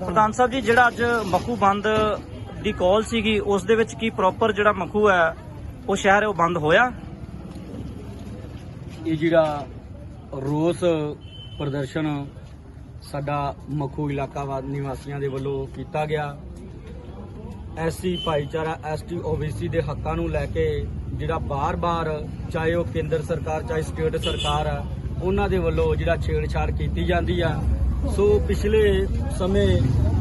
ਪ੍ਰਧਾਨ ਸਾਹਿਬ ਜੀ, ਜਿਹੜਾ ਅੱਜ ਮਖੂ ਬੰਦ ਦੀ ਕਾਲ ਸੀਗੀ, ਉਸ ਦੇ ਵਿੱਚ ਕੀ ਪ੍ਰੋਪਰ ਜਿਹੜਾ ਮਖੂ ਹੈ, ਉਹ ਸ਼ਹਿਰ ਉਹ ਬੰਦ ਹੋਇਆ? ਇਹ ਜਿਹੜਾ ਰੋਸ ਪ੍ਰਦਰਸ਼ਨ ਸਾਡਾ ਮਖੂ ਇਲਾਕਾ ਨਿਵਾਸੀਆਂ ਦੇ ਵੱਲੋਂ ਕੀਤਾ ਗਿਆ। ਐਸਸੀ ਭਾਈਚਾਰਾ, ਐਸਟੀ ਓਬੀਸੀ ਦੇ ਹੱਕਾਂ ਨੂੰ ਲੈ ਕੇ ਜਿਹੜਾ ਬਾਰ-ਬਾਰ, ਚਾਹੇ ਉਹ ਕੇਂਦਰ ਸਰਕਾਰ, ਚਾਹੇ ਸਟੇਟ ਸਰਕਾਰ ਆ, ਉਹਨਾਂ ਦੇ ਵੱਲੋਂ ਜਿਹੜਾ ਛੇੜਛਾੜ ਕੀਤੀ ਜਾਂਦੀ ਆ। ਸੋ ਪਿਛਲੇ ਸਮੇਂ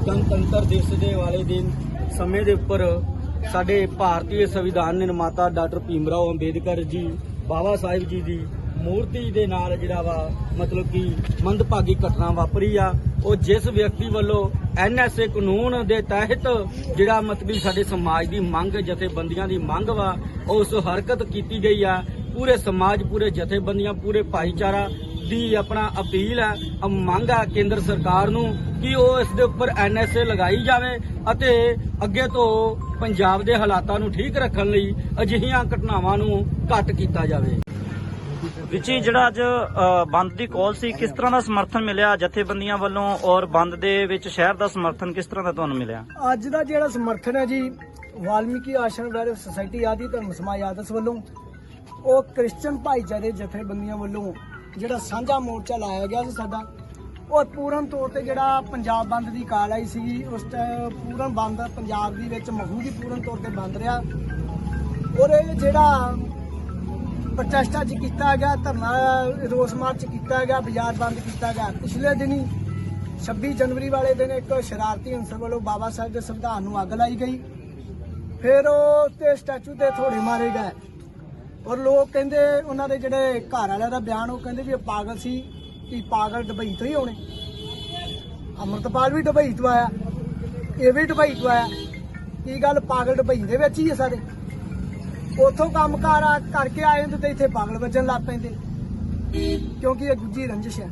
ਗਣਤੰਤਰ ਦਿਵਸ ਦੇ ਵਾਲੇ ਦਿਨ ਸਮੇਂ ਦੇ ਉੱਪਰ ਸਾਡੇ ਭਾਰਤੀ ਸੰਵਿਧਾਨ ਨਿਰਮਾਤਾ ਡਾਕਟਰ ਭੀਮ ਰਾਓ ਅੰਬੇਦਕਰ ਜੀ, ਬਾਬਾ ਸਾਹਿਬ ਜੀ ਦੀ ਮੂਰਤੀ ਦੇ ਨਾਲ ਜਿਹੜਾ ਵਾ ਮਤਲਬ ਕਿ ਮੰਦਭਾਗੀ ਘਟਨਾ ਵਾਪਰੀ ਆ, ਉਹ ਜਿਸ ਵਿਅਕਤੀ ਵੱਲੋਂ ਐਨਐਸਏ ਕਾਨੂੰਨ ਦੇ ਤਹਿਤ ਜਿਹੜਾ ਮਤਲਬ ਕਿ ਸਾਡੇ ਸਮਾਜ ਦੀ ਮੰਗ, ਜਥੇਬੰਦੀਆਂ ਦੀ ਮੰਗ ਵਾ, ਉਸ ਹਰਕਤ ਕੀਤੀ ਗਈ ਆ। ਪੂਰੇ ਸਮਾਜ, ਪੂਰੇ ਜਥੇਬੰਦੀਆਂ, ਪੂਰੇ ਭਾਈਚਾਰਾ ਦੀ ਆਪਣਾ ਅਪੀਲ ਹੈ ਮੰਗ ਹੈ ਕੇਂਦਰ ਸਰਕਾਰ ਨੂੰ ਕਿ ਉਹ ਇਸ ਦੇ ਉੱਪਰ ਐਨਐਸਏ ਲਗਾਈ ਜਾਵੇ ਅਤੇ ਅੱਗੇ ਤੋਂ ਪੰਜਾਬ ਦੇ ਹਾਲਾਤਾਂ ਨੂੰ ਠੀਕ ਰੱਖਣ ਲਈ ਅਜਿਹੀਆਂ ਘਟਨਾਵਾਂ ਨੂੰ ਘੱਟ ਕੀਤਾ ਜਾਵੇ। ਵਿੱਚ ਜਿਹੜਾ ਅੱਜ ਬੰਦ ਦੀ ਕਾਲ ਸੀ ਕਿਸ ਤਰ੍ਹਾਂ ਦਾ ਸਮਰਥਨ ਮਿਲਿਆ ਜਥੇਬੰਦੀਆਂ ਵੱਲੋਂ ਔਰ ਬੰਦ ਦੇ ਵਿੱਚ ਸ਼ਹਿਰ ਦਾ ਸਮਰਥਨ ਕਿਸ ਤਰ੍ਹਾਂ ਦਾ ਤੁਹਾਨੂੰ ਮਿਲਿਆ? ਅੱਜ ਦਾ ਜਿਹੜਾ ਸਮਰਥਨ ਹੈ ਜੀ ਵਾਲਮੀਕੀ ਆਸ਼ਰਮ ਵੈਲਫੇਅਰ ਸੁਸਾਇਟੀ ਆਦਿ ਧਰਮ ਸਮਾਜ ਆਦਰਸ਼ ਵੱਲੋਂ ਉਹ ਕ੍ਰਿਸਚੀਅਨ ਭਾਈਚਾਰੇ ਜਥੇਬੰਦੀਆਂ ਵੱਲੋਂ ਜਿਹੜਾ ਸਾਂਝਾ ਮੋਰਚਾ ਲਾਇਆ ਗਿਆ ਸੀ ਸਾਡਾ, ਉਹ ਪੂਰਨ ਤੌਰ ਤੇ ਜਿਹੜਾ ਪੰਜਾਬ ਬੰਦ ਦੀ ਕਾਲ ਆਈ ਸੀ ਉਸ ਟਾਈਮ ਪੂਰਨ ਬੰਦ ਪੰਜਾਬ ਦੀ ਵਿੱਚ ਮਹੂਦੀ ਪੂਰਨ ਤੌਰ ਤੇ ਬੰਦ ਰਿਹਾ। ਔਰ ਇਹ ਜਿਹੜਾ ਪ੍ਰਚੇਸ਼ਟਾ ਚ ਕੀਤਾ ਗਿਆ, ਧਰਨਾ, ਰੋਸ ਮਾਰਚ ਕੀਤਾ ਗਿਆ, ਬਾਜ਼ਾਰ ਬੰਦ ਕੀਤਾ ਗਿਆ, ਪਿਛਲੇ ਦਿਨੀ 26 ਜਨਵਰੀ ਵਾਲੇ ਦਿਨ ਇੱਕ ਸ਼ਰਾਰਤੀ ਅੰਸਰ ਵੱਲੋਂ ਬਾਬਾ ਸਾਹਿਬ ਦੇ ਸੰਵਿਧਾਨ ਨੂੰ ਅੱਗ ਲਾਈ ਗਈ। ਫਿਰ ਉਹ ਤੇ ਸਟੈਚੂ ਤੇ ਥੋੜੇ ਮਾਰੇ ਗਏ। ਔਰ ਲੋਕ ਕਹਿੰਦੇ ਉਹਨਾਂ ਦੇ ਜਿਹੜੇ ਘਰ ਵਾਲਿਆਂ ਦਾ ਬਿਆਨ, ਉਹ ਕਹਿੰਦੇ ਵੀ ਇਹ ਪਾਗਲ ਸੀ ਕਿ ਪਾਗਲ ਦੁਬਈ ਤੋਂ ਹੀ ਆਉਣੇ। ਅਮਰਤਪਾਲ ਵੀ ਦੁਬਈ ਤੋਂ ਆਇਆ, ਇਹ ਵੀ ਦੁਬਈ ਤੋਂ ਆਇਆ। ਕੀ ਗੱਲ ਪਾਗਲ ਦੁਬਈ ਦੇ ਵਿੱਚ ਹੀ ਹੈ ਸਾਰੇ। ਉਥੋਂ ਕੰਮ ਕਾਰ ਕਰਕੇ ਆਏ ਹੁੰਦੇ ਤੇ ਇੱਥੇ ਪਾਗਲ ਵੱਜਣ ਲੱਗ ਪੈਂਦੇ। ਕਿਉਂਕਿ ਇਹ ਗੁੱਜੀ ਰੰਜਿਸ਼ ਹੈ।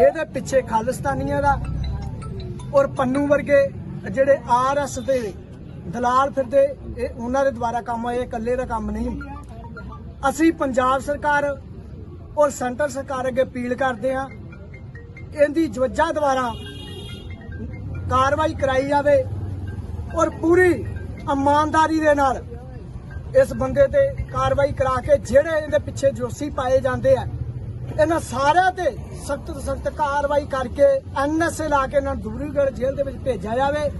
ਇਹਦੇ ਪਿੱਛੇ ਖਾਲਿਸਤਾਨੀਆਂ ਦਾ ਔਰ ਪੰਨੂ ਵਰਗੇ ਜਿਹੜੇ ਆਰਐਸ ਦੇ, ਦਲਾਲ ਫਿਰਦੇ, ਇਹ ਉਹਨਾਂ ਦੇ ਦੁਆਰਾ ਕੰਮ ਆਏ ਇਕੱਲੇ ਦਾ ਕੰਮ ਨਹੀਂ। ਅਸੀਂ ਪੰਜਾਬ ਸਰਕਾਰ ਔਰ ਸੈਂਟਰ ਸਰਕਾਰ ਅੱਗੇ ਅਪੀਲ ਕਰਦੇ ਹਾਂ, ਇਹਦੀ ਜਵੱਜਾ ਦੁਆਰਾ ਕਾਰਵਾਈ ਕਰਾਈ ਜਾਵੇ ਔਰ ਪੂਰੀ ਇਮਾਨਦਾਰੀ ਦੇ ਨਾਲ ਇਸ ਬੰਦੇ ਤੇ ਕਾਰਵਾਈ ਕਰਾ ਕੇ ਜਿਹੜੇ ਇਹਦੇ ਪਿੱਛੇ ਜੋਸ਼ੀ ਪਾਏ ਜਾਂਦੇ ਆ, ਇਹਨਾਂ ਸਾਰਿਆਂ ਤੇ ਸਖਤ ਤੋਂ ਸਖਤ ਕਾਰਵਾਈ ਕਰਕੇ ਐਨਐਸਏ ਲਾ ਕੇ ਇਹਨਾਂ ਨੂੰ ਦੂਰੀਗੜ੍ਹ ਜੇਲ੍ਹ ਦੇ ਵਿੱਚ ਭੇਜਿਆ ਜਾਵੇ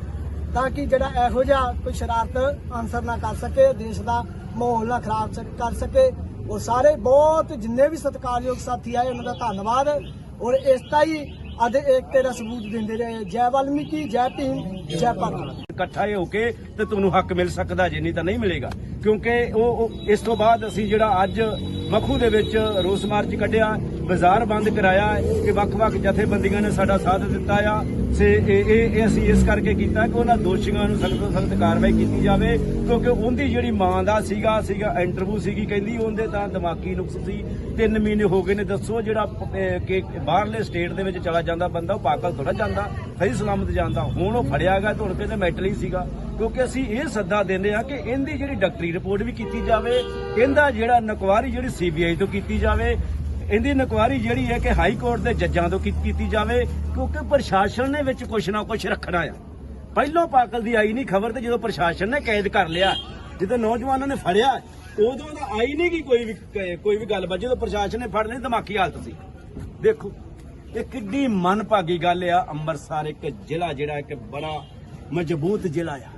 ਤਾਂ ਕਿ ਜਿਹੜਾ ਇਹੋ ਜਿਹਾ ਕੋਈ ਸ਼ਰਾਰਤ ਅਨਸਰ ਨਾ ਕਰ ਸਕੇ, ਦੇਸ਼ ਦਾ ਮਾਹੌਲ ਨਾ ਖਰਾਬ ਕਰ ਸਕੇ। ਔਰ ਸਾਰੇ ਬਹੁਤ ਜਿੰਨੇ ਵੀ ਸਤਿਕਾਰਯੋਗ ਸਾਥੀ ਆਏ, ਉਹਨਾਂ ਦਾ ਧੰਨਵਾਦ। ਔਰ ਇਸ ਤਰ੍ਹਾਂ ਹੀ ਅੱਜ ਏਕਤੇ ਦਾ ਸਬੂਤ ਦਿੰਦੇ ਰਹੇ ਜੈ ਵਾਲਮੀਕੀ, ਜੈ ਭੀਮ, ਜੈ ਭਾਰਤ। ਇਕੱਠਾ ਹੋ ਕੇ ਤੇ ਤੁਹਾਨੂੰ ਹੱਕ ਮਿਲ ਸਕਦਾ, ਜੇ ਨਹੀਂ ਤਾਂ ਨਹੀਂ ਮਿਲੇਗਾ। ਕਿਉਂਕਿ ਉਹ ਇਸ ਤੋਂ ਬਾਅਦ ਅਸੀਂ ਜਿਹੜਾ ਅੱਜ ਮਖੂ ਦੇ ਵਿੱਚ ਰੋਸ ਮਾਰਚ ਕੱਢਿਆ, ਬਾਜ਼ਾਰ ਬੰਦ ਕਰਾਇਆ, ਕਿ ਵੱਖ-ਵੱਖ ਜਥੇਬੰਦੀਆਂ ਨੇ ਸਾਡਾ ਸਾਥ ਦਿੱਤਾ ਆ ਸੇ ਇਹ ਇਹ ਅਸੀਂ ਇਸ ਕਰਕੇ ਕੀਤਾ ਕਿ ਉਹਨਾਂ ਦੋਸ਼ੀਆਂ ਨੂੰ ਸਖਤ ਤੋਂ ਸਖਤ ਕਾਰਵਾਈ ਕੀਤੀ ਜਾਵੇ, ਕਿਉਂਕਿ ਉਹਦੀ ਜਿਹੜੀ ਮਾਂ ਦਾ ਸੀਗਾ ਸੀਗਾ ਇੰਟਰਵਿਊ ਸੀਗੀ, ਕਹਿੰਦੀ ਉਹਦੇ ਤਾਂ ਦਿਮਾਗੀ ਨੁਕਸ ਸੀ 3 ਮਹੀਨੇ ਹੋ ਗਏ ਨੇ, ਦੱਸੋ ਜਿਹੜਾ ਕਿ ਬਾਹਰਲੇ ਸਟੇਟ ਦੇ ਵਿੱਚ ਚਲਾ ਜਾਂਦਾ ਬੰਦਾ, ਉਹ ਪਾਗਲ ਥੋੜਾ ਜਾਂਦਾ, ਸਹੀ ਸਲਾਮਤ ਜਾਂਦਾ। ਹੁਣ ਉਹ ਫੜਿਆ ਗਿਆ ਧੁਣ ਕੇ ਤੇ ਮੈਟਲ ਹੀ ਸੀਗਾ। ਕਿਉਂਕਿ ਅਸੀਂ ਇਹ ਸੱਦਾ ਦਿੰਦੇ ਆ ਕਿ ਇਹਦੀ ਜਿਹੜੀ ਡਾਕਟਰੀ ਰਿਪੋਰਟ ਵੀ ਕੀਤੀ ਜਾਵੇ, ਇਹਦਾ ਜਿਹੜਾ ਨਕਵਾਰੀ ਜਿਹੜੀ ਸੀਬੀਆਈ ਤੋਂ ਕੀਤੀ ਜਾਵੇ, ਇਹਦੀ ਨਕਵਾਰੀ ਜਿਹੜੀ ਹੈ ਕਿ ਹਾਈ ਕੋਰਟ ਦੇ ਜੱਜਾਂ ਤੋਂ ਕੀਤੀ ਜਾਵੇ, ਕਿਉਂਕਿ ਪ੍ਰਸ਼ਾਸਨ ਨੇ ਵਿੱਚ ਕੁਛ ਨਾ ਕੁਛ ਰੱਖਣਾ ਆ। ਪਹਿਲੋਂ ਪਾਕਲ ਦੀ ਆਈ ਨਹੀਂ ਖਬਰ ਤੇ ਜਦੋਂ ਪ੍ਰਸ਼ਾਸਨ ਨੇ ਕੈਦ ਕਰ ਲਿਆ, ਜਦੋਂ ਨੌਜਵਾਨਾਂ ਨੇ ਫੜਿਆ, ਉਦੋਂ ਦਾ ਆਈ ਨਹੀਂ ਕਿ ਕੋਈ ਵੀ ਕੋਈ ਵੀ ਗੱਲਬਾਤ। ਜਦੋਂ ਪ੍ਰਸ਼ਾਸਨ ਨੇ ਫੜ ਲਈ, ਦਿਮਾਗੀ ਹਾਲਤ ਸੀ। ਦੇਖੋ ਇਹ ਕਿੱਡੀ ਮਨਭਾਗੀ ਗੱਲ ਆ ਅੰਮ੍ਰਿਤਸਰ ਇੱਕ ਜ਼ਿਲ੍ਹਾ ਜਿਹੜਾ ਇੱਕ ਬੜਾ ਮਜ਼ਬੂਤ ਜ਼ਿਲ੍ਹਾ ਆ।